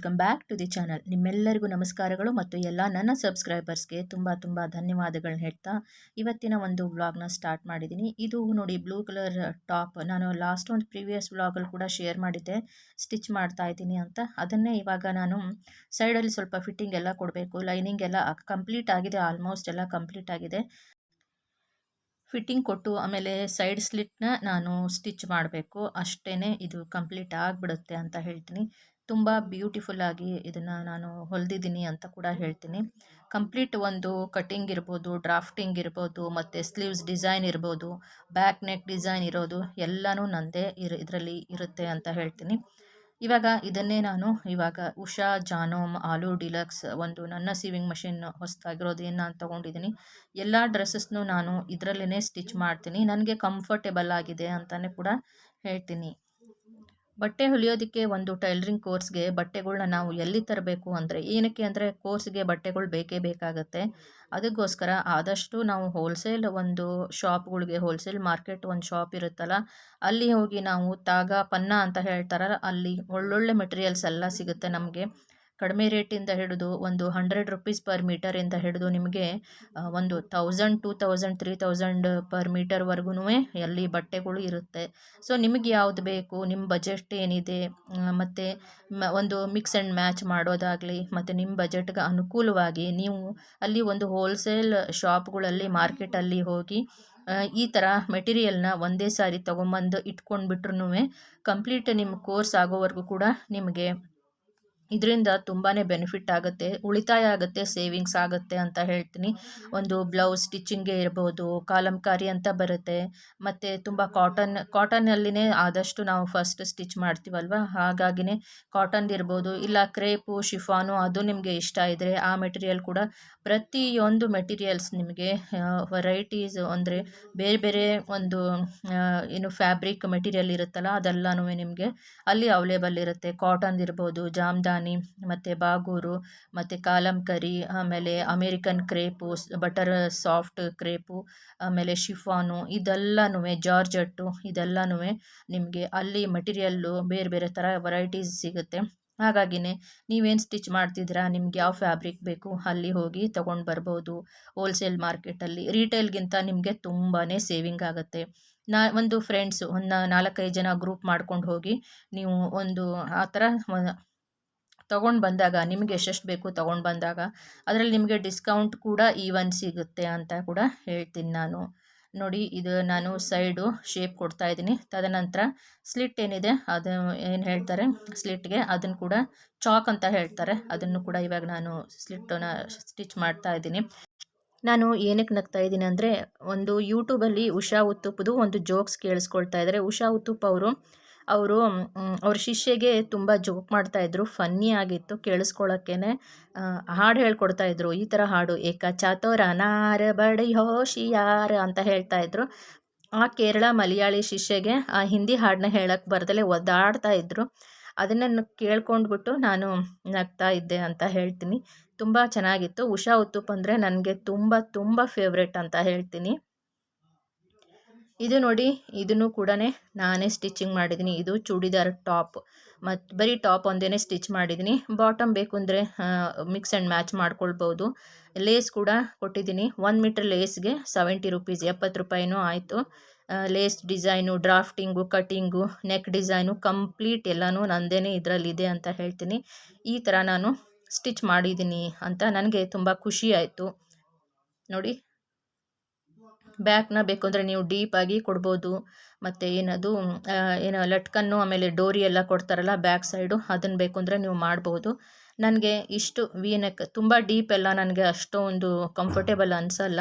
Welcome back to the channel ನಿಮ್ಮೆಲ್ಲರಿಗೂ ನಮಸ್ಕಾರಗಳು ಮತ್ತು ಎಲ್ಲ ನನ್ನ ಸಬ್ಸ್ಕ್ರೈಬರ್ಸ್ಗೆ ತುಂಬ ತುಂಬ ಧನ್ಯವಾದಗಳನ್ನ ಹೇಳ್ತಾ ಇವತ್ತಿನ ಒಂದು ವ್ಲಾಗ್ನ ಸ್ಟಾರ್ಟ್ ಮಾಡಿದ್ದೀನಿ. ಇದು ನೋಡಿ ಬ್ಲೂ ಕಲರ್ ಟಾಪ್ ನಾನು ಲಾಸ್ಟ್ ಒಂದು ಪ್ರೀವಿಯಸ್ ವ್ಲಾಗಲ್ಲಿ ಕೂಡ ಶೇರ್ ಮಾಡಿದ್ದೆ. ಸ್ಟಿಚ್ ಮಾಡ್ತಾ ಇದ್ದೀನಿ ಅಂತ. ಅದನ್ನೇ ಇವಾಗ ನಾನು ಸೈಡಲ್ಲಿ ಸ್ವಲ್ಪ ಫಿಟ್ಟಿಂಗ್ ಎಲ್ಲ ಕೊಡಬೇಕು. ಲೈನಿಂಗ್ ಎಲ್ಲ ಕಂಪ್ಲೀಟ್ ಆಗಿದೆ ಆಲ್ಮೋಸ್ಟ್ ಎಲ್ಲ ಕಂಪ್ಲೀಟ್ ಆಗಿದೆ. ಫಿಟ್ಟಿಂಗ್ ಕೊಟ್ಟು ಆಮೇಲೆ ಸೈಡ್ ಸ್ಲಿಟ್ನ ನಾನು ಸ್ಟಿಚ್ ಮಾಡಬೇಕು. ಅಷ್ಟೇ ಇದು ಕಂಪ್ಲೀಟ್ ಆಗಿಬಿಡುತ್ತೆ ಅಂತ ಹೇಳ್ತೀನಿ. ತುಂಬ ಬ್ಯೂಟಿಫುಲ್ಲಾಗಿ ಇದನ್ನು ನಾನು ಹೊಲಿದಿದ್ದೀನಿ ಅಂತ ಕೂಡ ಹೇಳ್ತೀನಿ. ಕಂಪ್ಲೀಟ್ ಒಂದು ಕಟಿಂಗ್ ಇರ್ಬೋದು ಡ್ರಾಫ್ಟಿಂಗ್ ಇರ್ಬೋದು, ಮತ್ತು ಸ್ಲೀವ್ಸ್ ಡಿಸೈನ್ ಇರ್ಬೋದು ಬ್ಯಾಕ್ ನೆಕ್ ಡಿಸೈನ್ ಇರೋದು ಎಲ್ಲನೂ ನನ್ನದೇ ಇರ, ಇದರಲ್ಲಿ ಇರುತ್ತೆ ಅಂತ ಹೇಳ್ತೀನಿ. ಇವಾಗ ಇದನ್ನೇ ನಾನು ಇವಾಗ ಉಷಾ, ಜಾನೋಮ್, ಆಲೂ ಡಿಲಕ್ಸ್ ಒಂದು ನನ್ನ ಸೀವಿಂಗ್ ಮಷಿನ್ ಹೊಸದಾಗಿರೋದು ಏನು ನಾನು ತೊಗೊಂಡಿದ್ದೀನಿ. ಎಲ್ಲ ಡ್ರೆಸ್ಸಸ್ನು ನಾನು ಇದರಲ್ಲೇ ಸ್ಟಿಚ್ ಮಾಡ್ತೀನಿ. ನನಗೆ ಕಂಫರ್ಟೇಬಲ್ ಆಗಿದೆ ಅಂತಲೇ ಕೂಡ ಹೇಳ್ತೀನಿ. ಬಟ್ಟೆ ಹೊಲಿಯೋದಕ್ಕೆ ಒಂದು ಟೈಲರಿಂಗ್ ಕೋರ್ಸ್ಗೆ ಬಟ್ಟೆಗಳನ್ನ ನಾವು ಎಲ್ಲಿ ತರಬೇಕು ಅಂದರೆ ಏನಕ್ಕೆ ಅಂದರೆ ಕೋರ್ಸ್ಗೆ ಬಟ್ಟೆಗಳು ಬೇಕೇ ಬೇಕಾಗುತ್ತೆ. ಅದಕ್ಕೋಸ್ಕರ ಆದಷ್ಟು ನಾವು ಹೋಲ್ಸೇಲ್ ಒಂದು ಶಾಪ್ಗಳಿಗೆ ಹೋಲ್ಸೇಲ್ ಮಾರ್ಕೆಟ್ ಒಂದು ಶಾಪ್ ಇರುತ್ತಲ್ಲ, ಅಲ್ಲಿ ಹೋಗಿ ನಾವು ತಾಗ ಪನ್ನ ಅಂತ ಹೇಳ್ತಾರಲ್ಲ, ಅಲ್ಲಿ ಒಳ್ಳೊಳ್ಳೆ ಮೆಟೀರಿಯಲ್ಸ್ ಎಲ್ಲ ಸಿಗುತ್ತೆ ನಮಗೆ. ಕಡಿಮೆ ರೇಟಿಂದ ಹಿಡಿದು ಒಂದು ಹಂಡ್ರೆಡ್ ರುಪೀಸ್ ಪರ್ ಮೀಟರಿಂದ ಹಿಡಿದು ನಿಮಗೆ ಒಂದು thousand two thousand three thousand per ಮೀಟರ್ವರೆಗೂ ಅಲ್ಲಿ ಬಟ್ಟೆಗಳು ಇರುತ್ತೆ. ಸೊ ನಿಮಗೆ ಯಾವುದು ಬೇಕು? ನಿಮ್ಮ ಬಜೆಟ್ ಏನಿದೆ? ಮತ್ತು ಒಂದು ಮಿಕ್ಸ್ ಆ್ಯಂಡ್ ಮ್ಯಾಚ್ ಮಾಡೋದಾಗಲಿ, ಮತ್ತು ನಿಮ್ಮ ಬಜೆಟ್ಗೆ ಅನುಕೂಲವಾಗಿ ನೀವು ಅಲ್ಲಿ ಒಂದು ಹೋಲ್ಸೇಲ್ ಶಾಪ್ಗಳಲ್ಲಿ ಮಾರ್ಕೆಟಲ್ಲಿ ಹೋಗಿ ಈ ಥರ ಮೆಟೀರಿಯಲ್ನ ಒಂದೇ ಸಾರಿ ತೊಗೊಂಬಂದು ಇಟ್ಕೊಂಡ್ಬಿಟ್ರೂ ಕಂಪ್ಲೀಟ್ ನಿಮ್ಮ ಕೋರ್ಸ್ ಆಗೋವರೆಗೂ ಕೂಡ ನಿಮಗೆ ಇದರಿಂದ ತುಂಬಾ ಬೆನಿಫಿಟ್ ಆಗುತ್ತೆ, ಉಳಿತಾಯ ಆಗುತ್ತೆ ಸೇವಿಂಗ್ಸ್ ಆಗುತ್ತೆ ಅಂತ ಹೇಳ್ತೀನಿ. ಒಂದು ಬ್ಲೌಸ್ ಸ್ಟಿಚಿಂಗೇ ಇರ್ಬೋದು ಕಾಲಂಕಾರಿ ಅಂತ ಬರುತ್ತೆ. ಮತ್ತು ತುಂಬ ಕಾಟನ್ ಕಾಟನ್ನಲ್ಲಿನೇ ಆದಷ್ಟು ನಾವು ಫಸ್ಟ್ ಸ್ಟಿಚ್ ಮಾಡ್ತೀವಲ್ವ? ಹಾಗಾಗಿನೇ ಕಾಟನ್ ಇರ್ಬೋದು, ಇಲ್ಲ ಕ್ರೇಪು ಶಿಫಾನು ಅದು ನಿಮಗೆ ಇಷ್ಟ ಇದ್ದರೆ ಆ ಮೆಟೀರಿಯಲ್ ಕೂಡ ಪ್ರತಿಯೊಂದು ಮೆಟೀರಿಯಲ್ಸ್ ನಿಮಗೆ ವೆರೈಟೀಸ್ ಅಂದರೆ ಬೇರೆ ಬೇರೆ ಒಂದು ಏನು ಫ್ಯಾಬ್ರಿಕ್ ಮೆಟೀರಿಯಲ್ ಇರುತ್ತಲ್ಲ ಅದೆಲ್ಲನೂ ನಿಮಗೆ ಅಲ್ಲಿ ಅವೈಲೇಬಲ್ ಇರುತ್ತೆ. ಕಾಟನ್ ಇರ್ಬೋದು, ಜಾಮ್ದಾನಿ ಮತ್ತು ಬಾಗೂರು, ಮತ್ತು ಕಾಲಂಕರಿ ಆಮೇಲೆ American crepe butter soft crepe, ಆಮೇಲೆ ಶಿಫಾನು ಇದೆಲ್ಲನೂ ಜಾರ್ಜಟ್ಟು ಇದೆಲ್ಲನೂ ನಿಮಗೆ ಅಲ್ಲಿ ಮಟೀರಿಯಲ್ಲು ಬೇರೆ ಬೇರೆ ಥರ ವೆರೈಟೀಸ್ ಸಿಗುತ್ತೆ. ಹಾಗಾಗಿನೇ ನೀವೇನು ಸ್ಟಿಚ್ ಮಾಡ್ತಿದ್ದೀರಾ? ನಿಮ್ಗೆ ಯಾವ ಫ್ಯಾಬ್ರಿಕ್ ಬೇಕು? ಅಲ್ಲಿ ಹೋಗಿ ತೊಗೊಂಡು ಬರ್ಬೋದು. ಹೋಲ್ಸೇಲ್ ಮಾರ್ಕೆಟಲ್ಲಿ. ರೀಟೇಲ್ಗಿಂತ ನಿಮಗೆ ತುಂಬಾ ಸೇವಿಂಗ್ ಆಗುತ್ತೆ. ನಾ, ಒಂದು ಫ್ರೆಂಡ್ಸು, ಒಂದು ನಾಲ್ಕೈದು ಜನ ಗ್ರೂಪ್ ಮಾಡ್ಕೊಂಡು ಹೋಗಿ ನೀವು ಒಂದು ಆ ಥರ ತೊಗೊಂಡು ಬಂದಾಗ, ನಿಮಗೆ ಎಷ್ಟೆಷ್ಟು ಬೇಕು ತೊಗೊಂಡು ಬಂದಾಗ, ಅದರಲ್ಲಿ ನಿಮಗೆ ಡಿಸ್ಕೌಂಟ್ ಕೂಡ ಈವನ್ ಸಿಗುತ್ತೆ ಅಂತ ಕೂಡ ಹೇಳ್ತೀನಿ ನಾನು. ನೋಡಿ, ಇದು ನಾನು ಸೈಡು ಶೇಪ್ ಕೊಡ್ತಾ ಇದ್ದೀನಿ. ತದನಂತರ ಸ್ಲಿಟ್ ಏನಿದೆ, ಅದು ಏನು ಹೇಳ್ತಾರೆ ಸ್ಲಿಟ್ಗೆ ಅದನ್ನು ಕೂಡ ಚಾಕ್ ಅಂತ ಹೇಳ್ತಾರೆ. ಅದನ್ನು ಕೂಡ ಇವಾಗ ನಾನು ಸ್ಲಿಟ್ಟನ್ನು ಸ್ಟಿಚ್ ಮಾಡ್ತಾ ಇದ್ದೀನಿ. ನಾನು ಏನಕ್ಕೆ ನಗ್ತಾ ಇದ್ದೀನಿ ಅಂದರೆ, ಒಂದು ಯೂಟ್ಯೂಬಲ್ಲಿ ಉಷಾ ಉತ್ತುಪ್ಪದು ಒಂದು ಜೋಕ್ಸ್ ಕೇಳಿಸ್ಕೊಳ್ತಾ ಇದ್ದಾರೆ. ಉಷಾ ಉತ್ತುಪ್ ಅವರು ಅವರು ಅವ್ರ ಶಿಷ್ಯಗೆ ತುಂಬ ಜೋಕ್ ಮಾಡ್ತಾಯಿದ್ರು ಫನ್ನಿ ಆಗಿತ್ತು ಕೇಳಿಸ್ಕೊಳ್ಳೋಕ್ಕೇ ಹಾಡು ಹೇಳ್ಕೊಡ್ತಾಯಿದ್ರು ಈ ಥರ ಹಾಡು, ಏಕ ಚಾತೋರ ನಾರ ಬಡಿ ಹೋಶಿಯಾರ ಅಂತ ಹೇಳ್ತಾಯಿದ್ರು ಆ ಕೇರಳ ಮಲಯಾಳಿ ಶಿಷ್ಯಗೆ ಆ ಹಿಂದಿ ಹಾಡನ್ನ ಹೇಳಕ್ಕೆ ಬರ್ದಲೇ ಒದ್ದಾಡ್ತಾ ಇದ್ರು. ಅದನ್ನು ಕೇಳ್ಕೊಂಡ್ಬಿಟ್ಟು ನಾನು ನಗ್ತಾ ಇದ್ದೆ ಅಂತ ಹೇಳ್ತೀನಿ. ತುಂಬ ಚೆನ್ನಾಗಿತ್ತು. ಉಷಾ ಉತ್ತುಪ್ ಅಂದರೆ ನನಗೆ ತುಂಬ ತುಂಬ ಫೇವ್ರೆಟ್ ಅಂತ ಹೇಳ್ತೀನಿ. ಇದು ನೋಡಿ, ಇದನ್ನು ಕೂಡ ನಾನೇ ಸ್ಟಿಚಿಂಗ್ ಮಾಡಿದ್ದೀನಿ. ಇದು ಚೂಡಿದಾರ್ ಟಾಪ್. ಮತ್ತು ಬರೀ ಟಾಪ್ ಒಂದೇ ಸ್ಟಿಚ್ ಮಾಡಿದ್ದೀನಿ. ಬಾಟಮ್ ಬೇಕು ಅಂದರೆ ಮಿಕ್ಸ್ ಆ್ಯಂಡ್ ಮ್ಯಾಚ್ ಮಾಡ್ಕೊಳ್ಬೋದು. ಲೇಸ್ ಕೂಡ ಕೊಟ್ಟಿದ್ದೀನಿ. ಒನ್ ಮೀಟರ್ ಲೇಸ್ಗೆ ಸೆವೆಂಟಿ ರುಪೀಸ್ ಎಪ್ಪತ್ತು ರೂಪಾಯಿನೂ ಆಯಿತು. Lace design, drafting cutting neck design complete ಎಲ್ಲನೂ ನಂದೇ ಇದರಲ್ಲಿದೆ ಅಂತ ಹೇಳ್ತೀನಿ. ಈ ಥರ ನಾನು ಸ್ಟಿಚ್ ಮಾಡಿದ್ದೀನಿ ಅಂತ ನನಗೆ ತುಂಬ ಖುಷಿ ಆಯಿತು. ನೋಡಿ ಬ್ಯಾಕ್ನ ಬೇಕು ಅಂದರೆ ನೀವು ಡೀಪಾಗಿ ಕೊಡ್ಬೋದು. ಮತ್ತು ಏನದು ಏನು ಲಟ್ಕನ್ನು ಆಮೇಲೆ ಡೋರಿ ಎಲ್ಲ ಕೊಡ್ತಾರಲ್ಲ ಬ್ಯಾಕ್ ಸೈಡು ಅದನ್ನು ಬೇಕು ಅಂದರೆ ನೀವು ಮಾಡ್ಬೋದು. ನನಗೆ ಇಷ್ಟು ವಿ ನೆಕ್ ತುಂಬ ಡೀಪ್ ಎಲ್ಲ ನನಗೆ ಅಷ್ಟೊಂದು ಕಂಫರ್ಟೇಬಲ್ ಅನಿಸಲ್ಲ.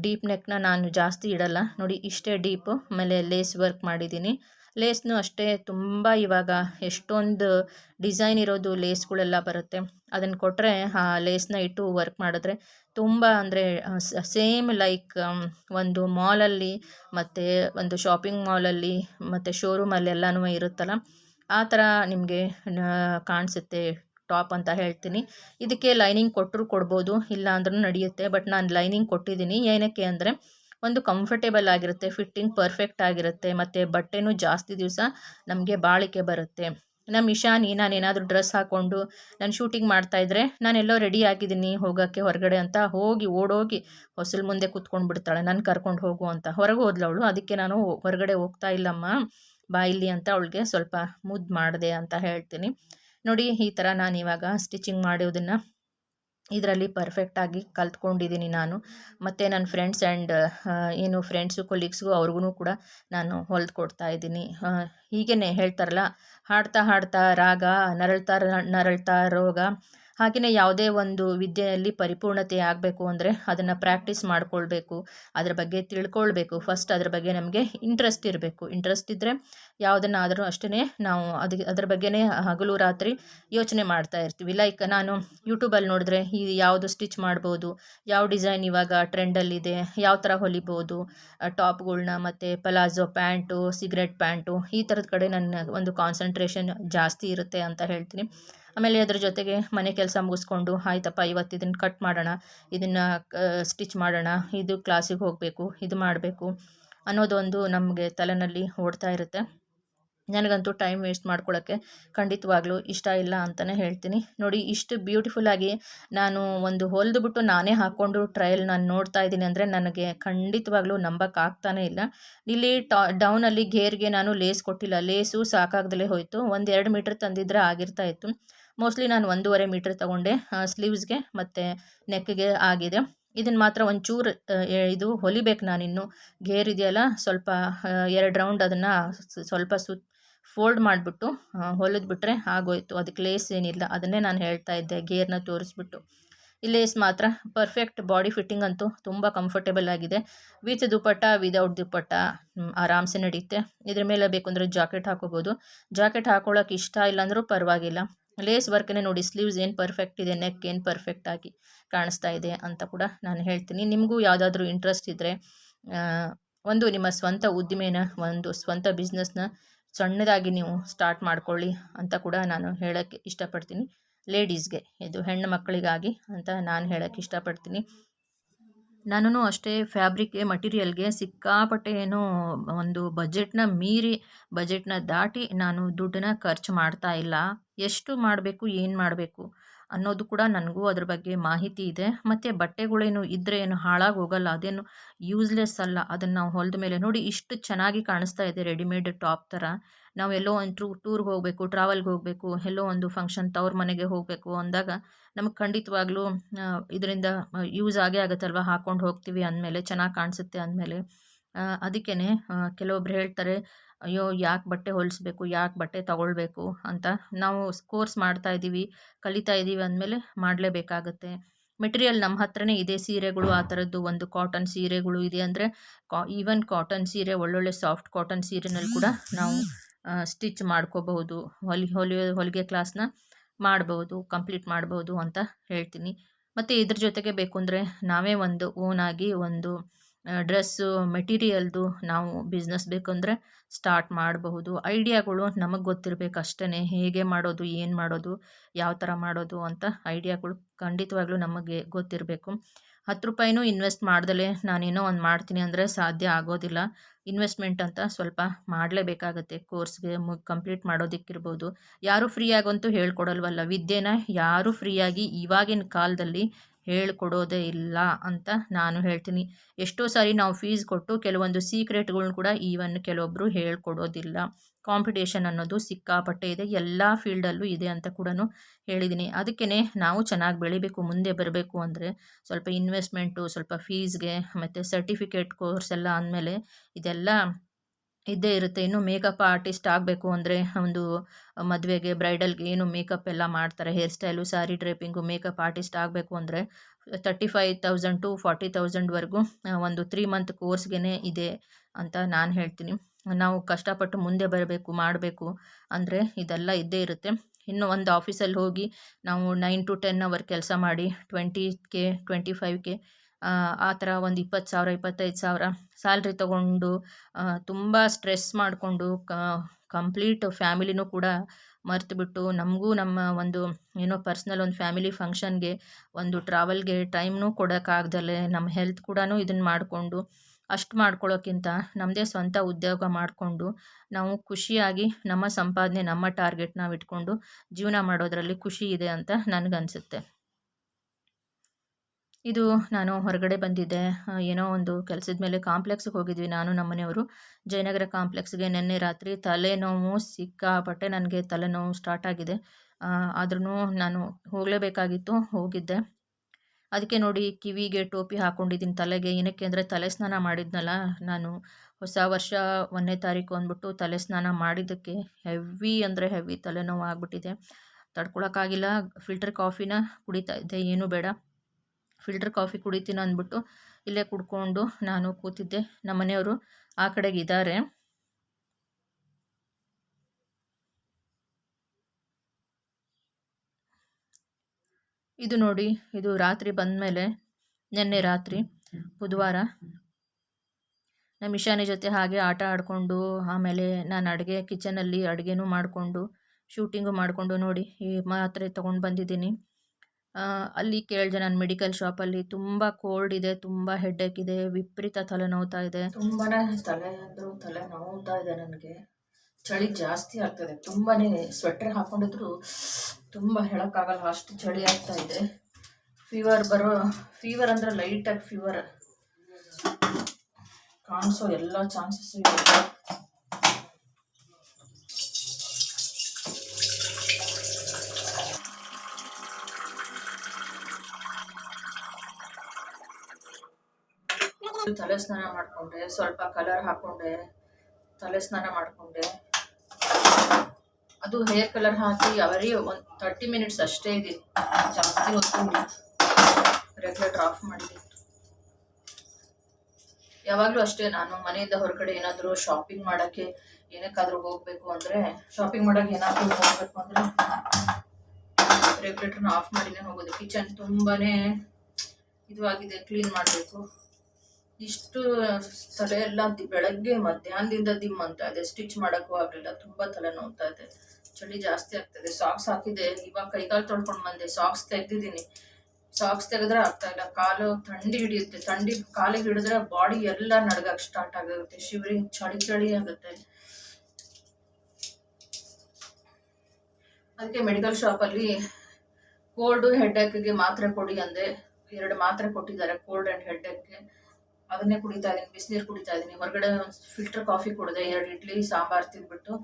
ಡೀಪ್ ನೆಕ್ನ ನಾನು ಜಾಸ್ತಿ ಇಡಲ್ಲ. ನೋಡಿ, ಇಷ್ಟೇ ಡೀಪು, ಆಮೇಲೆ ಲೇಸ್ ವರ್ಕ್ ಮಾಡಿದ್ದೀನಿ. ಲೇಸ್ನು ಅಷ್ಟೇ ತುಂಬ ಇವಾಗ ಎಷ್ಟೊಂದು ಡಿಸೈನ್ ಇರೋದು ಲೇಸ್ಗಳೆಲ್ಲ ಬರುತ್ತೆ. ಅದನ್ನು ಕೊಟ್ಟರೆ ಆ, ಲೇಸ್ನ ಇಟ್ಟು ವರ್ಕ್ ಮಾಡಿದ್ರೆ ತುಂಬ ಅಂದರೆ ಸೇಮ್ ಲೈಕ್ ಒಂದು ಮಾಲಲ್ಲಿ ಮತ್ತು ಒಂದು ಶಾಪಿಂಗ್ ಮಾಲಲ್ಲಿ ಮತ್ತು ಶೋರೂಮಲ್ಲಿ ಎಲ್ಲನೂ ಇರುತ್ತಲ್ಲ, ಆ ಥರ ನಿಮಗೆ ಕಾಣಿಸುತ್ತೆ ಟಾಪ್ ಅಂತ ಹೇಳ್ತೀನಿ. ಇದಕ್ಕೆ ಲೈನಿಂಗ್ ಕೊಟ್ಟರು ಕೊಡ್ಬೋದು, ಇಲ್ಲ ಅಂದ್ರೂ ನಡೆಯುತ್ತೆ ಬಟ್ ನಾನು ಲೈನಿಂಗ್ ಕೊಟ್ಟಿದ್ದೀನಿ. ಏನಕ್ಕೆ ಅಂದರೆ, ಒಂದು ಕಂಫರ್ಟೇಬಲ್ ಆಗಿರುತ್ತೆ ಫಿಟ್ಟಿಂಗ್ ಪರ್ಫೆಕ್ಟ್ ಆಗಿರುತ್ತೆ, ಮತ್ತು ಬಟ್ಟೆನೂ ಜಾಸ್ತಿ ದಿವಸ ನಮಗೆ ಬಾಳಿಕೆ ಬರುತ್ತೆ. ನಮ್ಮ ಇಶಾನಿ, ನಾನೇನಾದರೂ ಡ್ರೆಸ್ ಹಾಕ್ಕೊಂಡು ನಾನು ಶೂಟಿಂಗ್ ಮಾಡ್ತಾಯಿದ್ರೆ ನಾನೆಲ್ಲೋ ರೆಡಿ ಆಗಿದ್ದೀನಿ, ಹೋಗೋಕ್ಕೆ ಹೊರಗಡೆ ಅಂತ ಹೋಗಿ ಓಡೋಗಿ ಹೊಸಲು ಮುಂದೆ ಕೂತ್ಕೊಂಡು ಬಿಡ್ತಾಳೆ. ನಾನು ಕರ್ಕೊಂಡು ಹೋಗು ಅಂತ. ಹೊರಗೆ ಹೋದ್ಲವಳು ಅದಕ್ಕೆ ನಾನು ಹೊರಗಡೆ ಹೋಗ್ತಾ ಇಲ್ಲಮ್ಮ, ಬಾ ಇಲ್ಲಿ ಅಂತ ಅವಳಿಗೆ ಸ್ವಲ್ಪ ಮುದ್ದು ಮಾಡಿದೆ ಅಂತ ಹೇಳ್ತೀನಿ. ನೋಡಿ ಈ ಥರ ನಾನು ಇವಾಗ ಸ್ಟಿಚಿಂಗ್ ಮಾಡೋದನ್ನು ಇದರಲ್ಲಿ ಪರ್ಫೆಕ್ಟಾಗಿ ಕಲ್ತ್ಕೊಂಡಿದ್ದೀನಿ ನಾನು. ಮತ್ತು ನನ್ನ ಫ್ರೆಂಡ್ಸ್ ಆ್ಯಂಡ್ ಏನು ಫ್ರೆಂಡ್ಸು ಕೊಲೀಗ್ಸ್ಗೂ ಅವ್ರಿಗೂ ಕೂಡ ನಾನು ಹೊಲ್ದು ಕೊಡ್ತಾ ಇದ್ದೀನಿ ಹೀಗೇ ಹೇಳ್ತಾರಲ್ಲ, ಹಾಡ್ತಾ ಹಾಡ್ತಾ ರಾಗ, ನರಳ್ತಾ ನರಳ್ತಾ ರೋಗ ಹಾಗೆಯೇ ಯಾವುದೇ ಒಂದು ವಿದ್ಯೆಯಲ್ಲಿ ಪರಿಪೂರ್ಣತೆ ಆಗಬೇಕು ಅಂದರೆ ಅದನ್ನು ಪ್ರಾಕ್ಟೀಸ್ ಮಾಡಿಕೊಳ್ಬೇಕು, ಅದ್ರ ಬಗ್ಗೆ ತಿಳ್ಕೊಳ್ಬೇಕು. ಫಸ್ಟ್ ಅದ್ರ ಬಗ್ಗೆ ನಮಗೆ ಇಂಟ್ರೆಸ್ಟ್ ಇರಬೇಕು. ಇಂಟ್ರೆಸ್ಟ್ ಇದ್ದರೆ ಯಾವುದನ್ನಾದರೂ ಅಷ್ಟೇ ನಾವು ಅದಕ್ಕೆ ಅದ್ರ ಬಗ್ಗೆನೇ ಹಗಲು ರಾತ್ರಿ ಯೋಚನೆ ಮಾಡ್ತಾ ಇರ್ತೀವಿ. ಲೈಕ್ ನಾನು ಯೂಟ್ಯೂಬಲ್ಲಿ ನೋಡಿದ್ರೆ ಈ ಯಾವುದು ಸ್ಟಿಚ್ ಮಾಡ್ಬೋದು, ಯಾವ ಡಿಸೈನ್ ಇವಾಗ ಟ್ರೆಂಡಲ್ಲಿದೆ ಯಾವ ಥರ ಹೊಲಿಬೋದು ಟಾಪ್ಗಳನ್ನ ಮತ್ತು ಪಲಾಜೋ ಪ್ಯಾಂಟು ಸಿಗರೆಟ್ ಪ್ಯಾಂಟು ಈ ಥರದ ಕಡೆ ನನ್ನ ಒಂದು ಕಾನ್ಸಂಟ್ರೇಷನ್ ಜಾಸ್ತಿ ಇರುತ್ತೆ ಅಂತ ಹೇಳ್ತೀನಿ. ಆಮೇಲೆ ಅದ್ರ ಜೊತೆಗೆ ಮನೆ ಕೆಲಸ ಮುಗಿಸ್ಕೊಂಡು, ಆಯ್ತಪ್ಪ, ಇವತ್ತು ಇದನ್ನು ಕಟ್ ಮಾಡೋಣ, ಇದನ್ನು ಸ್ಟಿಚ್ ಮಾಡೋಣ, ಇದು ಕ್ಲಾಸಿಗೆ ಹೋಗಬೇಕು, ಇದು ಮಾಡಬೇಕು ಅನ್ನೋದೊಂದು ನಮಗೆ ತಲೆನಲ್ಲಿ ಓಡ್ತಾ ಇರುತ್ತೆ. ನನಗಂತೂ ಟೈಮ್ ವೇಸ್ಟ್ ಮಾಡ್ಕೊಳ್ಳೋಕ್ಕೆ ಖಂಡಿತವಾಗ್ಲೂ ಇಷ್ಟ ಇಲ್ಲ ಅಂತಲೇ ಹೇಳ್ತೀನಿ. ನೋಡಿ, ಇಷ್ಟು ಬ್ಯೂಟಿಫುಲ್ಲಾಗಿ ನಾನು ಒಂದು ಹೊಲಿದು ಬಿಟ್ಟು ನಾನೇ ಹಾಕ್ಕೊಂಡು ಟ್ರಯಲ್ ನಾನು ನೋಡ್ತಾ ಇದ್ದೀನಿ ಅಂದರೆ ನನಗೆ ಖಂಡಿತವಾಗ್ಲೂ ನಂಬಕ್ಕಾಗ್ತಾನೇ ಇಲ್ಲ. ಇಲ್ಲಿ ಟಾ ಡೌನಲ್ಲಿ ಗೇರ್ಗೆ ನಾನು ಲೇಸ್ ಕೊಟ್ಟಿಲ್ಲ ಲೇಸು ಸಾಕಾಗ್ದಲೇ ಹೋಯಿತು. ಒಂದು ಎರಡು ಮೀಟ್ರ್ ತಂದಿದ್ರೆ ಆಗಿರ್ತಾ ಇತ್ತು. ಮೋಸ್ಟ್ಲಿ ನಾನು ಒಂದೂವರೆ ಮೀಟ್ರ್ ತೊಗೊಂಡೆ ಸ್ಲೀವ್ಸ್ಗೆ ಮತ್ತು ನೆಕ್ಗೆ ಆಗಿದೆ. ಇದನ್ನು ಮಾತ್ರ ಒಂಚೂರು ಇದು ಹೊಲಿಬೇಕು ನಾನಿನ್ನು ಗೇರ್ ಇದೆಯಲ್ಲ, ಸ್ವಲ್ಪ ಎರಡು ರೌಂಡ್ ಅದನ್ನು ಸ್ವಲ್ಪ ಸುತ್ತ ಫೋಲ್ಡ್ ಮಾಡಿಬಿಟ್ಟು ಹೊಲಿದ್ಬಿಟ್ರೆ ಆಗೋಯ್ತು. ಅದಕ್ಕೆ ಲೇಸ್ ಏನಿಲ್ಲ. ಅದನ್ನೇ ನಾನು ಹೇಳ್ತಾ ಇದ್ದೆ, ಗೇರ್ನ ತೋರಿಸ್ಬಿಟ್ಟು. ಈ ಲೇಸ್ ಮಾತ್ರ ಪರ್ಫೆಕ್ಟ್ ಬಾಡಿ ಫಿಟ್ಟಿಂಗ್ ಅಂತೂ ತುಂಬ ಕಂಫರ್ಟೇಬಲ್ ಆಗಿದೆ. ವಿತ್ ದುಪ್ಪಟ್ಟ ವಿದೌಟ್ ದುಪಟ್ಟ ಆರಾಮ್ಸೆ ನಡೆಯುತ್ತೆ ಇದ್ರ ಮೇಲೆ ಬೇಕು ಅಂದರೆ ಜಾಕೆಟ್ ಹಾಕೋಬೋದು. ಜಾಕೆಟ್ ಹಾಕೊಳ್ಳೋಕೆ ಇಷ್ಟ ಇಲ್ಲ ಅಂದರೂ ಪರವಾಗಿಲ್ಲ. ಲೇಸ್ ವರ್ಕ್ನೇ ನೋಡಿ, ಸ್ಲೀವ್ಸ್ ಏನು ಪರ್ಫೆಕ್ಟ್ ಇದೆ, ನೆಕ್ ಏನು ಪರ್ಫೆಕ್ಟಾಗಿ ಕಾಣಿಸ್ತಾ ಇದೆ ಅಂತ ಕೂಡ ನಾನು ಹೇಳ್ತೀನಿ. ನಿಮಗೂ ಯಾವುದಾದ್ರೂ ಇಂಟ್ರೆಸ್ಟ್ ಇದ್ದರೆ ಒಂದು ನಿಮ್ಮ ಸ್ವಂತ ಉದ್ದಿಮೆನ, ಒಂದು ಸ್ವಂತ ಬಿಸ್ನೆಸ್ನ ಸಣ್ಣದಾಗಿ ನೀವು ಸ್ಟಾರ್ಟ್ ಮಾಡ್ಕೊಳ್ಳಿ ಅಂತ ಕೂಡ ನಾನು ಹೇಳೋಕ್ಕೆ ಇಷ್ಟಪಡ್ತೀನಿ. ಲೇಡೀಸ್ಗೆ, ಇದು ಹೆಣ್ಣು ಮಕ್ಕಳಿಗಾಗಿ ಅಂತ ನಾನು ಹೇಳೋಕ್ಕೆ ಇಷ್ಟಪಡ್ತೀನಿ. ನಾನು ಅಷ್ಟೇ ಫ್ಯಾಬ್ರಿಕ್ಗೆ ಮಟೀರಿಯಲ್ಗೆ ಸಿಕ್ಕಾಪಟ್ಟೆ ಏನೋ ಒಂದು ಬಜೆಟ್ನ ಮೀರಿ, ಬಜೆಟ್ನ ದಾಟಿ ನಾನು ದುಡ್ಡನ್ನ ಖರ್ಚು ಮಾಡ್ತಾ ಇಲ್ಲ. ಎಷ್ಟು ಮಾಡಬೇಕು, ಏನು ಮಾಡಬೇಕು ಅನ್ನೋದು ಕೂಡ ನನಗೂ ಅದ್ರ ಬಗ್ಗೆ ಮಾಹಿತಿ ಇದೆ. ಮತ್ತು ಬಟ್ಟೆಗಳೇನು ಇದ್ದರೆ ಏನು ಹಾಳಾಗಿ ಹೋಗಲ್ಲ, ಅದೇನು ಯೂಸ್ಲೆಸ್ ಅಲ್ಲ, ಅದನ್ನು ನಾವು ಹೊಲ್ದ ಮೇಲೆ ನೋಡಿ ಇಷ್ಟು ಚೆನ್ನಾಗಿ ಕಾಣಿಸ್ತಾ ಇದೆ ರೆಡಿಮೇಡ್ ಟಾಪ್ ಥರ ನಾವು ಎಲ್ಲೋ ಒಂದು ಟ್ರೂ ಟೂರ್ಗೆ ಹೋಗಬೇಕು ಟ್ರಾವೆಲ್ಗೆ ಹೋಗಬೇಕು, ಎಲ್ಲೋ ಒಂದು ಫಂಕ್ಷನ್ ತವ್ರ ಮನೆಗೆ ಹೋಗಬೇಕು ಅಂದಾಗ ನಮಗೆ ಖಂಡಿತವಾಗ್ಲೂ ಇದರಿಂದ ಯೂಸ್ ಆಗೇ ಆಗುತ್ತಲ್ವ? ಹಾಕ್ಕೊಂಡು ಹೋಗ್ತೀವಿ ಅಂದಮೇಲೆ, ಚೆನ್ನಾಗಿ ಕಾಣಿಸುತ್ತೆ ಅಂದಮೇಲೆ. ಅದಕ್ಕೇ ಕೆಲವೊಬ್ರು ಹೇಳ್ತಾರೆ, ಅಯ್ಯೋ, ಯಾಕೆ ಬಟ್ಟೆ ಹೊಲಿಸ್ಬೇಕು, ಯಾಕೆ ಬಟ್ಟೆ ತಗೊಳ್ಬೇಕು? ಅಂತ ನಾವು ಕೋರ್ಸ್ ಮಾಡ್ತಾ ಇದ್ದೀವಿ, ಕಲಿತಾ ಇದ್ದೀವಿ ಅಂದಮೇಲೆ ಮಾಡಲೇಬೇಕಾಗತ್ತೆ. ಮೆಟೀರಿಯಲ್ ನಮ್ಮ ಹತ್ರನೇ ಇದೆ, ಸೀರೆಗಳು ಆ ಥರದ್ದು ಒಂದು ಕಾಟನ್ ಸೀರೆಗಳು ಇದೆ ಅಂದರೆ, ಕಾ, ಈವನ್ ಕಾಟನ್ ಸೀರೆ, ಒಳ್ಳೊಳ್ಳೆ ಸಾಫ್ಟ್ ಕಾಟನ್ ಸೀರೆನಲ್ಲಿ ಕೂಡ ನಾವು ಸ್ಟಿಚ್ ಮಾಡ್ಕೋಬಹುದು, ಹೊಲಿ ಹೊಲಿಯೋ ಹೊಲಿಗೆ ಕ್ಲಾಸ್ನ ಮಾಡ್ಬೋದು ಕಂಪ್ಲೀಟ್ ಮಾಡ್ಬೋದು ಅಂತ ಹೇಳ್ತೀನಿ. ಮತ್ತು ಇದ್ರ ಜೊತೆಗೆ ಬೇಕು ಅಂದರೆ ನಾವೇ ಒಂದು ಓನಾಗಿ ಒಂದು ಡ್ರೆಸ್ಸು, ಮೆಟೀರಿಯಲ್ದು ನಾವು ಬಿಸ್ನೆಸ್ ಬೇಕಂದರೆ ಸ್ಟಾರ್ಟ್ ಮಾಡಬಹುದು. ಐಡಿಯಾಗಳು ನಮಗೆ ಗೊತ್ತಿರಬೇಕು ಅಷ್ಟೇ ಹೇಗೆ ಮಾಡೋದು, ಏನು ಮಾಡೋದು, ಯಾವ ಥರ ಮಾಡೋದು ಅಂತ ಐಡಿಯಾಗಳು ಖಂಡಿತವಾಗ್ಲೂ ನಮಗೆ ಗೊತ್ತಿರಬೇಕು. ಹತ್ತು ರೂಪಾಯಿನೂ ಇನ್ವೆಸ್ಟ್ ಮಾಡ್ದಲೇ ನಾನೇನೋ ಒಂದು ಮಾಡ್ತೀನಿ ಅಂದರೆ ಸಾಧ್ಯ ಆಗೋದಿಲ್ಲ. ಇನ್ವೆಸ್ಟ್ಮೆಂಟ್ ಅಂತ ಸ್ವಲ್ಪ ಮಾಡಲೇಬೇಕಾಗತ್ತೆ. ಕೋರ್ಸ್ಗೆ ಮು, ಕಂಪ್ಲೀಟ್ ಮಾಡೋದಕ್ಕಿರ್ಬೋದು. ಯಾರೂ ಫ್ರೀಯಾಗಂತೂ ಹೇಳ್ಕೊಡಲ್ವಲ್ಲ. ವಿದ್ಯೆನ ಯಾರೂ ಫ್ರೀಯಾಗಿ ಇವಾಗಿನ ಕಾಲದಲ್ಲಿ ಹೇಳ್ಕೊಡೋದೇ ಇಲ್ಲ ಅಂತ ನಾನು ಹೇಳ್ತೀನಿ. ಎಷ್ಟೋ ಸಾರಿ ನಾವು ಫೀಸ್ ಕೊಟ್ಟು ಕೆಲವೊಂದು ಸೀಕ್ರೆಟ್ಗಳ್ನ ಕೂಡ ಈವನ್ ಕೆಲವೊಬ್ಬರು ಹೇಳ್ಕೊಡೋದಿಲ್ಲ. ಕಾಂಪಿಟೇಷನ್ ಅನ್ನೋದು ಸಿಕ್ಕಾಪಟ್ಟೆ ಇದೆ. ಎಲ್ಲ ಫೀಲ್ಡಲ್ಲೂ ಇದೆ ಅಂತ ಕೂಡ ಹೇಳಿದ್ದೀನಿ. ಅದಕ್ಕೇ ನಾವು ಚೆನ್ನಾಗಿ ಬೆಳಿಬೇಕು, ಮುಂದೆ ಬರಬೇಕು ಅಂದರೆ ಸ್ವಲ್ಪ ಇನ್ವೆಸ್ಟ್ಮೆಂಟು ಸ್ವಲ್ಪ ಫೀಸ್ಗೆ ಮತ್ತು ಸರ್ಟಿಫಿಕೇಟ್ ಕೋರ್ಸ್ ಎಲ್ಲ ಅಂದಮೇಲೆ ಇದೆಲ್ಲ ಇದ್ದೇ ಇರುತ್ತೆ. ಇನ್ನು ಮೇಕಪ್ ಆರ್ಟಿಸ್ಟ್ ಆಗಬೇಕು ಅಂದರೆ ಒಂದು ಮದುವೆಗೆ, ಬ್ರೈಡಲ್ಗೆ ಏನು ಮೇಕಪ್ ಎಲ್ಲ ಮಾಡ್ತಾರೆ. Hair style sari draping makeup artist ಆಗಬೇಕು ಅಂದರೆ thirty five thousand to forty ತೌಸಂಡ್ವರೆಗೂ ಒಂದು ತ್ರೀ ಮಂತ್ ಕೋರ್ಸ್ಗೇ ಇದೆ ಅಂತ ನಾನು ಹೇಳ್ತೀನಿ. ನಾವು ಕಷ್ಟಪಟ್ಟು ಮುಂದೆ ಬರಬೇಕು, ಮಾಡಬೇಕು ಅಂದರೆ ಇದೆಲ್ಲ ಇದ್ದೇ ಇರುತ್ತೆ. ಇನ್ನು ಒಂದು ಆಫೀಸಲ್ಲಿ ಹೋಗಿ ನಾವು ನೈನ್ ಟು ಟೆನ್ ಅವರ್ ಕೆಲಸ ಮಾಡಿ, twenty K, twenty five K ಆ ಥರ ಒಂದು ಇಪ್ಪತ್ತು ಸಾವಿರ, ಇಪ್ಪತ್ತೈದು ಸಾವಿರ ಸ್ಯಾಲ್ರಿ ತೊಗೊಂಡು ತುಂಬ ಸ್ಟ್ರೆಸ್ ಮಾಡಿಕೊಂಡು ಕಂಪ್ಲೀಟ್ ಫ್ಯಾಮಿಲಿನೂ ಕೂಡ ಮರೆತುಬಿಟ್ಟು, ನಮಗೂ ನಮ್ಮ ಒಂದು ಏನೋ ಪರ್ಸ್ನಲ್ ಒಂದು ಫ್ಯಾಮಿಲಿ ಫಂಕ್ಷನ್ಗೆ ಒಂದು ಟ್ರಾವೆಲ್ಗೆ ಟೈಮ್ನೂ ಕೊಡೋಕ್ಕಾಗ್ದಲೆ ನಮ್ಮ ಹೆಲ್ತ್ ಕೂಡ ಇದನ್ನು ಮಾಡಿಕೊಂಡು, ಅಷ್ಟು ಮಾಡ್ಕೊಳ್ಳೋಕ್ಕಿಂತ ನಮ್ಮದೇ ಸ್ವಂತ ಉದ್ಯೋಗ ಮಾಡಿಕೊಂಡು, ನಾವು ಖುಷಿಯಾಗಿ ನಮ್ಮ ಸಂಪಾದನೆ, ನಮ್ಮ ಟಾರ್ಗೆಟ್ ನಾವು ಇಟ್ಕೊಂಡು ಜೀವನ ಮಾಡೋದರಲ್ಲಿ ಖುಷಿ ಇದೆ ಅಂತ ನನಗನ್ಸುತ್ತೆ. ಇದು ನಾನು ಹೊರಗಡೆ ಬಂದಿದ್ದೆ. ಏನೋ ಒಂದು ಕೆಲಸದ ಮೇಲೆ ಕಾಂಪ್ಲೆಕ್ಸ್ಗೆ ಹೋಗಿದ್ವಿ. ನಾನು ನಮ್ಮನೆಯವರು ಜಯನಗರ ಕಾಂಪ್ಲೆಕ್ಸ್ಗೆ ನಿನ್ನೆ ರಾತ್ರಿ ತಲೆನೋವು ಸಿಕ್ಕಾಪಟ್ಟೆ ನನಗೆ ತಲೆನೋವು ಸ್ಟಾರ್ಟ್ ಆಗಿದೆ. ಆದ್ರೂ ನಾನು ಹೋಗಲೇಬೇಕಾಗಿತ್ತು, ಹೋಗಿದ್ದೆ. ಅದಕ್ಕೆ ನೋಡಿ ಕಿವಿಗೆ ಟೋಪಿ ಹಾಕ್ಕೊಂಡಿದ್ದೀನಿ ತಲೆಗೆ. ಏನಕ್ಕೆ ಅಂದರೆ ತಲೆ ಸ್ನಾನ ಮಾಡಿದ್ನಲ್ಲ, ನಾನು ಹೊಸ ವರ್ಷ ಒಂದನೇ ತಾರೀಕು ಅಂದ್ಬಿಟ್ಟು ತಲೆ ಸ್ನಾನ ಮಾಡಿದ್ದಕ್ಕೆ ಹೆವಿ ಅಂದರೆ ಹೆವಿ ತಲೆನೋವು ಆಗಿಬಿಟ್ಟಿದೆ. ತಡ್ಕೊಳಕ್ಕಾಗಿಲ್ಲ ಫಿಲ್ಟರ್ ಕಾಫಿನ ಕುಡಿತಾ ಇದ್ದೆ. ಏನೂ ಬೇಡ. ಫಿಲ್ಟರ್ ಕಾಫಿ ಕುಡಿತೀನಿ ಅಂದ್ಬಿಟ್ಟು ಇಲ್ಲೇ ಕುಡ್ಕೊಂಡು ನಾನು ಕೂತಿದ್ದೆ. ನಮ್ಮ ಮನೆಯವರು ಆ ಕಡೆಗೆ ಇದ್ದಾರೆ. ಇದು ನೋಡಿ, ಇದು ರಾತ್ರಿ ಬಂದಮೇಲೆ, ನಿನ್ನೆ ರಾತ್ರಿ, ಬುಧವಾರ. ನಮ್ಮ ಇಶಾನಿ ಜೊತೆ ಹಾಗೆ ಆಟ ಆಡಿಕೊಂಡು, ಆಮೇಲೆ ನಾನು ಅಡುಗೆ ಕಿಚನಲ್ಲಿ ಅಡುಗೆನೂ ಮಾಡಿಕೊಂಡು ಶೂಟಿಂಗು ಮಾಡಿಕೊಂಡು ನೋಡಿ ಈ ಮಾತ್ರೆ ತೊಗೊಂಡು ಬಂದಿದ್ದೀನಿ. ಅಲ್ಲಿ ಕೇಳಿದೆ ನಾನು ಮೆಡಿಕಲ್ ಶಾಪಲ್ಲಿ ತುಂಬ ಕೋಲ್ಡ್ ಇದೆ, ತುಂಬ ಏಕ್ ಇದೆ, ವಿಪರೀತ ತಲೆ ನೋವ್ತಾ ಇದೆ. ತುಂಬಾ ತಲೆ ಅಂದರೂ ತಲೆ ನೋವ್ತಾ ಇದೆ ನನಗೆ. ಚಳಿ ಜಾಸ್ತಿ ಆಗ್ತದೆ. ತುಂಬಾನೇ ಸ್ವೆಟ್ರ್ ಹಾಕೊಂಡಿದ್ರು ತುಂಬ ಹೇಳೋಕ್ಕಾಗಲ್ಲ, ಅಷ್ಟು ಚಳಿ ಆಗ್ತಾ ಇದೆ. ಫೀವರ್ ಬರೋ ಫೀವರ್ ಅಂದರೆ ಲೈಟಾಗಿ ಫೀವರ್ ಕಾಣಿಸೋ ಎಲ್ಲ ಚಾನ್ಸಸ್ ಇದೆ. ತಲೆ ಸ್ನಾನ ಮಾಡಿಕೊಂಡೆ, ಸ್ವಲ್ಪ ಕಲರ್ ಹಾಕೊಂಡೆ, ತಲೆ ಸ್ನಾನ ಮಾಡಿಕೊಂಡೆ. ಅದು ಹೇರ್ ಕಲರ್ ಹಾಕಿ ಅವರಿ ಒಂದು ತರ್ಟಿ ಮಿನಿಟ್ಸ್ ಅಷ್ಟೇ ಇದೆ. ಜಾಸ್ತಿ ಹೊತ್ತು ರೆಗ್ಯುಲೇಟರ್ ಆಫ್ ಮಾಡಿದೆ. ಯಾವಾಗಲೂ ಅಷ್ಟೇ, ನಾನು ಮನೆಯಿಂದ ಹೊರಗಡೆ ಏನಾದರೂ ಶಾಪಿಂಗ್ ಮಾಡೋಕ್ಕೆ ಏನಕ್ಕಾದರೂ ಹೋಗಬೇಕು ಅಂದರೆ ಶಾಪಿಂಗ್ ಮಾಡೋಕ್ಕೆ ಏನಾದರೂ ಹೋಗಬೇಕು ಅಂದರೆ ರೆಗ್ಯುಲೇಟರ್ನ ಆಫ್ ಮಾಡಿನೇ ಹೋಗೋದು. ಕಿಚನ್ ತುಂಬಾ ಇದು ಆಗಿದೆ ಕ್ಲೀನ್ ಮಾಡಬೇಕು. ಇಷ್ಟು ತಲೆ ಎಲ್ಲ ಬೆಳಗ್ಗೆ ಮಧ್ಯಾಹ್ನದಿಂದ ದಿಮ್ ಅಂತ ಇದೆ. ಸ್ಟಿಚ್ ಮಾಡೋಕ್ಕೂ ಆಗಲಿಲ್ಲ. ತುಂಬ ತಲೆ ನೋವ್ತಾ ಇದೆ. ಚಳಿ ಜಾಸ್ತಿ ಆಗ್ತದೆ. ಸಾಕ್ಸ್ ಹಾಕಿದೆ. ಇವಾಗ ಕೈಕಾಲು ತೊಳ್ಕೊಂಡು ಬಂದೆ. ಸಾಕ್ಸ್ ತೆಗ್ದಿದ್ದೀನಿ. ಸಾಕ್ಸ್ ತೆಗೆದ್ರೆ ಆಗ್ತಾ ಇಲ್ಲ. ಕಾಲು ಥಂಡಿ ಹಿಡಿಯುತ್ತೆ. ಥಂಡಿ ಕಾಲಿಗೆ ಹಿಡಿದ್ರೆ ಬಾಡಿ ಎಲ್ಲ ನಡ್ಗಕ್ಕೆ ಸ್ಟಾರ್ಟ್ ಆಗುತ್ತೆ. ಶಿವರಿಂಗ್ ಚಳಿ ಚಳಿ ಆಗುತ್ತೆ. ಅದಕ್ಕೆ ಮೆಡಿಕಲ್ ಶಾಪಲ್ಲಿ ಕೋಲ್ಡು ಹೆಡ್ಡೇಕ್ಗೆ ಮಾತ್ರೆ ಕೊಡಿ ಅಂದೆ. ಎರಡು ಮಾತ್ರೆ ಕೊಟ್ಟಿದ್ದಾರೆ. ಕೋಲ್ಡ್ ಆ್ಯಂಡ್ ಹೆಡ್ಡೇಕ್ಗೆ ಅದನ್ನೇ ಕುಡಿತಾ ಇದ್ದೀನಿ, ಬಿಸಿನೀರು ಕುಡಿತಾ ಇದ್ದೀನಿ. ಹೊರಗಡೆ ಫಿಲ್ಟರ್ ಕಾಫಿ ಕುಡಿದೆ, ಎರಡು ಇಡ್ಲಿ, ಸಾಂಬಾರು ತಿಂದ್ಬಿಟ್ಟು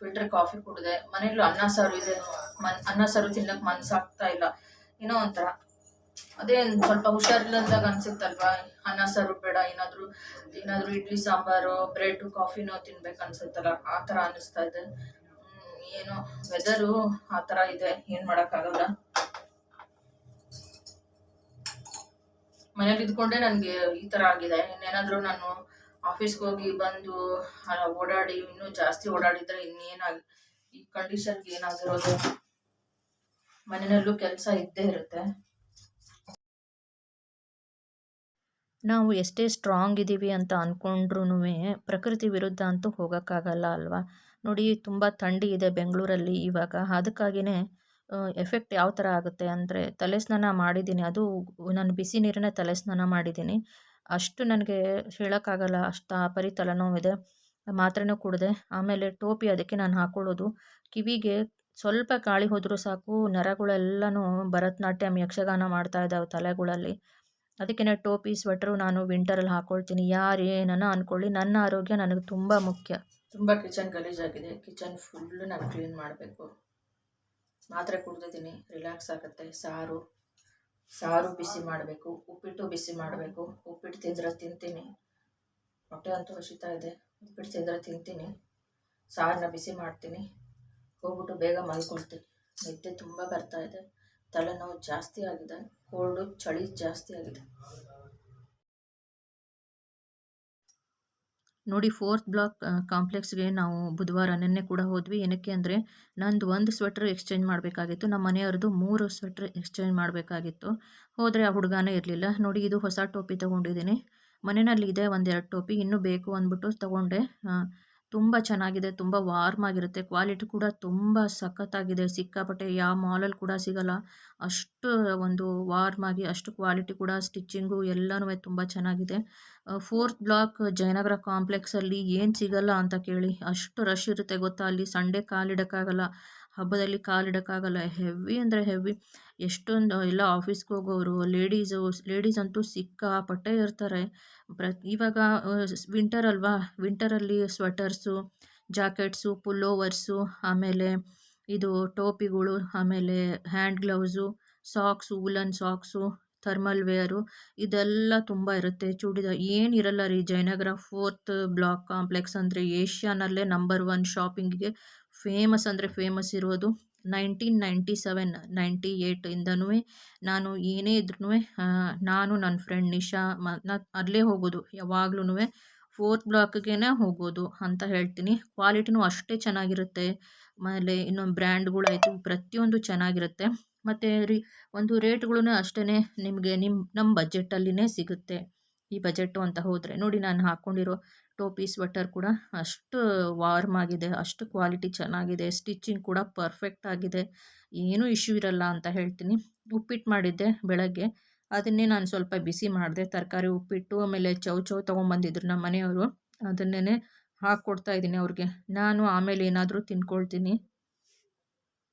ಫಿಲ್ಟರ್ ಕಾಫಿ ಕುಡಿದೆ. ಮನೇಲಿ ಅನ್ನ ಸಾರು ಇದೆ. ಮನ್, ಅನ್ನ ಸಾರು ತಿನ್ನಕ್ಕೆ ಮನ್ಸಾಗ್ತಾ ಇಲ್ಲ. ಏನೋ ಒಂಥರ. ಅದೇ ಒಂದ್ ಸ್ವಲ್ಪ ಹುಷಾರಿಲ್ಲದಾಗ ಅನ್ಸುತ್ತಲ್ವಾ? ಅನ್ನ ಸಾರು ಬೇಡ, ಏನಾದರೂ ಏನಾದರೂ ಇಡ್ಲಿ, ಸಾಂಬಾರು, ಬ್ರೆಡ್, ಕಾಫಿನೋ ತಿನ್ಬೇಕು ಅನ್ಸುತ್ತಲ್ಲ? ಆ ಥರ ಅನ್ನಿಸ್ತಾ ಇದೆ. ಏನೋ ವೆದರು ಆ ಥರ ಇದೆ. ಏನು ಮಾಡೋಕ್ಕಾಗಲ್ಲ. ಮನೇಲಿ ಇದ್ಕೊಂಡೆ ನನಗೆ ಈ ಥರ ಆಗಿದೆ. ಇನ್ನೇನಾದರೂ ನಾನು ಆಫೀಸ್ಗೆ ಹೋಗಿ ಬಂದು ಓಡಾಡಿ, ಇನ್ನೂ ಜಾಸ್ತಿ ಓಡಾಡಿದ್ರೆ ಇನ್ನೇನಾಗಿ, ಈ ಕಂಡೀಷನ್ಗೆ ಏನಾಗಿರೋದು? ಮನೆಯಲ್ಲೂ ಕೆಲಸ ಇದ್ದೇ ಇರುತ್ತೆ. ನಾವು ಎಷ್ಟೇ ಸ್ಟ್ರಾಂಗ್ ಇದ್ದೀವಿ ಅಂತ ಅಂದ್ಕೊಂಡ್ರೂ ಪ್ರಕೃತಿ ವಿರುದ್ಧ ಅಂತೂ ಹೋಗೋಕ್ಕಾಗಲ್ಲ ಅಲ್ವಾ? ನೋಡಿ, ತುಂಬ ಥಂಡಿ ಇದೆ ಬೆಂಗಳೂರಲ್ಲಿ ಇವಾಗ. ಅದಕ್ಕಾಗಿಯೇ ಎಫೆಕ್ಟ್ ಯಾವ ಥರ ಆಗುತ್ತೆ ಅಂದರೆ ತಲೆ ಸ್ನಾನ ಮಾಡಿದ್ದೀನಿ. ಅದು ನಾನು ಬಿಸಿ ನೀರನ್ನೇ ತಲೆ ಸ್ನಾನ ಮಾಡಿದ್ದೀನಿ. ಅಷ್ಟು ನನಗೆ ಹೇಳೋಕ್ಕಾಗಲ್ಲ. ಅಷ್ಟು ಪರಿ ತಲೆನೋವಿದೆ. ಮಾತ್ರೆನೂ ಕುಡಿದೆ. ಆಮೇಲೆ ಟೋಪಿ ಅದಕ್ಕೆ ನಾನು ಹಾಕ್ಕೊಳ್ಳೋದು ಕಿವಿಗೆ ಸ್ವಲ್ಪ ಗಾಳಿ ಹೋದರೂ ಸಾಕು. ನರಗಳೆಲ್ಲನೂ ಭರತನಾಟ್ಯಂ, ಯಕ್ಷಗಾನ ಮಾಡ್ತಾ ಇದ್ದಾವೆ ತಲೆಗಳಲ್ಲಿ. ಅದಕ್ಕೆ ಟೋಪಿ ಸ್ವೆಟ್ರು ನಾನು ವಿಂಟರಲ್ಲಿ ಹಾಕ್ಕೊಳ್ತೀನಿ ಯಾರು ಏನನ ಅಂದ್ಕೊಳ್ಳಿ ನನ್ನ ಆರೋಗ್ಯ ನನಗೆ ತುಂಬ ಮುಖ್ಯ. ತುಂಬ ಕಿಚನ್ ಗಲೀಜಾಗಿದೆ. ಕಿಚನ್ ಫುಲ್ಲು ನಾನು ಕ್ಲೀನ್ ಮಾಡಬೇಕು. ಮಾತ್ರೆ ಕುಡ್ದಿದ್ದೀನಿ ರಿಲ್ಯಾಕ್ಸ್ ಆಗುತ್ತೆ. ಸಾರು ಸಾರು ಬಿಸಿ ಮಾಡಬೇಕು, ಉಪ್ಪಿಟ್ಟು ಬಿಸಿ ಮಾಡಬೇಕು. ಉಪ್ಪಿಟ್ಟು ತಿಂದರೆ ತಿಂತೀನಿ. ಹೊಟ್ಟೆ ಅಂತೂ ಹಸಿತಾ ಇದೆ. ಉಪ್ಪಿಟ್ಟು ತಿಂದರೆ ತಿಂತೀನಿ. ಸಾರನ್ನ ಬಿಸಿ ಮಾಡ್ತೀನಿ. ಹೋಗ್ಬಿಟ್ಟು ಬೇಗ ಮಲ್ಕೊಳ್ತೀನಿ. ನಿದ್ದೆ ತುಂಬ ಬರ್ತಾ ಇದೆ. ತಲೆನೋವು ಜಾಸ್ತಿ ಆಗಿದೆ. ಕೋಲ್ಡು ಚಳಿ ಜಾಸ್ತಿ ಆಗಿದೆ. ನೋಡಿ ಫೋರ್ತ್ ಬ್ಲಾಕ್ ಕಾಂಪ್ಲೆಕ್ಸ್ಗೆ ನಾವು ಬುಧವಾರ ನಿನ್ನೆ ಕೂಡ ಹೋದ್ವಿ. ಏನಕ್ಕೆ ಅಂದರೆ ನಂದು ಒಂದು ಸ್ವೆಟ್ರ್ ಎಕ್ಸ್ಚೇಂಜ್ ಮಾಡಬೇಕಾಗಿತ್ತು. ನಮ್ಮ ಮನೆಯವ್ರದ್ದು ಮೂರು ಸ್ವೆಟ್ರ್ ಎಕ್ಸ್ಚೇಂಜ್ ಮಾಡಬೇಕಾಗಿತ್ತು. ಹೋದರೆ ಆ ಹುಡುಗನೇ ಇರಲಿಲ್ಲ. ನೋಡಿ, ಇದು ಹೊಸ ಟೋಪಿ ತೊಗೊಂಡಿದ್ದೀನಿ. ಮನೆಯಲ್ಲಿ ಇದೆ ಒಂದೆರಡು ಟೋಪಿ. ಇನ್ನೂ ಬೇಕು ಅಂದ್ಬಿಟ್ಟು ತೊಗೊಂಡೆ. ತುಂಬ ಚೆನ್ನಾಗಿದೆ, ತುಂಬ ವಾರ್ಮ್ ಆಗಿರುತ್ತೆ. ಕ್ವಾಲಿಟಿ ಕೂಡ ತುಂಬ ಸಖತ್ತಾಗಿದೆ. ಸಿಕ್ಕಾಪಟ್ಟೆ ಯಾವ ಮಾಲಲ್ಲಿ ಕೂಡ ಸಿಗಲ್ಲ. ಅಷ್ಟು ಒಂದು ವಾರ್ಮ್ ಆಗಿ, ಅಷ್ಟು ಕ್ವಾಲಿಟಿ ಕೂಡ ಸ್ಟಿಚ್ಚಿಂಗು ಎಲ್ಲನೂ ತುಂಬ ಚೆನ್ನಾಗಿದೆ. ಫೋರ್ತ್ ಬ್ಲಾಕ್ ಜಯನಗರ ಕಾಂಪ್ಲೆಕ್ಸಲ್ಲಿ ಏನು ಸಿಗಲ್ಲ ಅಂತ ಕೇಳಿ. ಅಷ್ಟು ರಶ್ ಇರುತ್ತೆ ಗೊತ್ತಾ? ಅಲ್ಲಿ ಸಂಡೇ ಕಾಲಿಡೋಕ್ಕಾಗಲ್ಲ ಹಬ್ಬದಲ್ಲಿ ಕಾಲಿಡೋಕ್ಕಾಗಲ್ಲ ಹೆವಿ ಅಂದರೆ ಹೆವಿ. ಎಷ್ಟೊಂದು, ಎಲ್ಲ ಆಫೀಸ್ಗೆ ಹೋಗೋರು, ಲೇಡೀಸು, ಲೇಡೀಸ್ ಅಂತೂ ಸಿಕ್ಕಾಪಟ್ಟೆ ಇರ್ತಾರೆ. ಪ್ರ ಇವಾಗ ವಿಂಟರ್ ಅಲ್ವಾ? ವಿಂಟರಲ್ಲಿ ಸ್ವೆಟರ್ಸು ಜಾಕೆಟ್ಸು ಪುಲ್ಲೋವರ್ಸು ಆಮೇಲೆ ಇದು ಟೋಪಿಗಳು, ಆಮೇಲೆ hand gloves socks woollen socks thermal wear ಇದೆಲ್ಲ ತುಂಬ ಇರುತ್ತೆ. ಚೂಡಿದಾರ್ ಏನಿರಲ್ಲ ರೀ. ಜಯನಗರ ಫೋರ್ತ್ ಬ್ಲಾಕ್ ಕಾಂಪ್ಲೆಕ್ಸ್ ಅಂದರೆ ಏಷ್ಯಾನಲ್ಲೇ ನಂಬರ್ ಒನ್ ಶಾಪಿಂಗಿಗೆ ಫೇಮಸ್ ಅಂದರೆ ಫೇಮಸ್ ಇರೋದು ನೈನ್ಟೀನ್ ನೈಂಟಿ ಸೆವೆನ್ ನೈಂಟಿ ಏಯ್ಟಿಂದನೂ ನಾನು ಏನೇ ಇದ್ರೂ ನಾನು ನನ್ನ ಫ್ರೆಂಡ್ ನಿಶಾ ಮ ಅಲ್ಲೇ ಹೋಗೋದು ಯಾವಾಗ್ಲೂ ಫೋರ್ತ್ ಬ್ಲಾಕ್ಗೆ ಹೋಗೋದು ಅಂತ ಹೇಳ್ತೀನಿ. ಕ್ವಾಲಿಟಿನೂ ಅಷ್ಟೇ ಚೆನ್ನಾಗಿರುತ್ತೆ, ಆಮೇಲೆ ಇನ್ನೊಂದು ಬ್ರ್ಯಾಂಡ್ಗಳಾಯಿತು ಪ್ರತಿಯೊಂದು ಚೆನ್ನಾಗಿರುತ್ತೆ. ಮತ್ತು ರೀ, ಒಂದು ರೇಟ್ಗಳೂ ಅಷ್ಟೇ ನಿಮಗೆ ನಿಮ್ಮ ನಮ್ಮ ಬಜೆಟಲ್ಲಿನೇ ಸಿಗುತ್ತೆ. ಈ ಬಜೆಟು ಅಂತ ಹೋದರೆ, ನೋಡಿ ನಾನು ಹಾಕ್ಕೊಂಡಿರೋ ಟೋಪಿ ಸ್ವೆಟರ್ ಕೂಡ ಅಷ್ಟು ವಾರ್ಮ್ ಆಗಿದೆ, ಅಷ್ಟು ಕ್ವಾಲಿಟಿ ಚೆನ್ನಾಗಿದೆ, ಸ್ಟಿಚ್ಚಿಂಗ್ ಕೂಡ ಪರ್ಫೆಕ್ಟ್ ಆಗಿದೆ, ಏನೂ ಇಶ್ಯೂ ಇರಲ್ಲ ಅಂತ ಹೇಳ್ತೀನಿ. ಉಪ್ಪಿಟ್ಟು ಮಾಡಿದ್ದೆ ಬೆಳಗ್ಗೆ, ಅದನ್ನೇ ನಾನು ಸ್ವಲ್ಪ ಬಿಸಿ ಮಾಡಿದೆ, ತರಕಾರಿ ಉಪ್ಪಿಟ್ಟು, ಆಮೇಲೆ ಚೌ ಚೌ ತೊಗೊಂಬಂದಿದ್ರು ನಮ್ಮ ಮನೆಯವರು ಅದನ್ನೇ ಹಾಕ್ಕೊಡ್ತಾ ಇದ್ದೀನಿ ಅವ್ರಿಗೆ. ನಾನು ಆಮೇಲೆ ಏನಾದರೂ ತಿನ್ಕೊಳ್ತೀನಿ.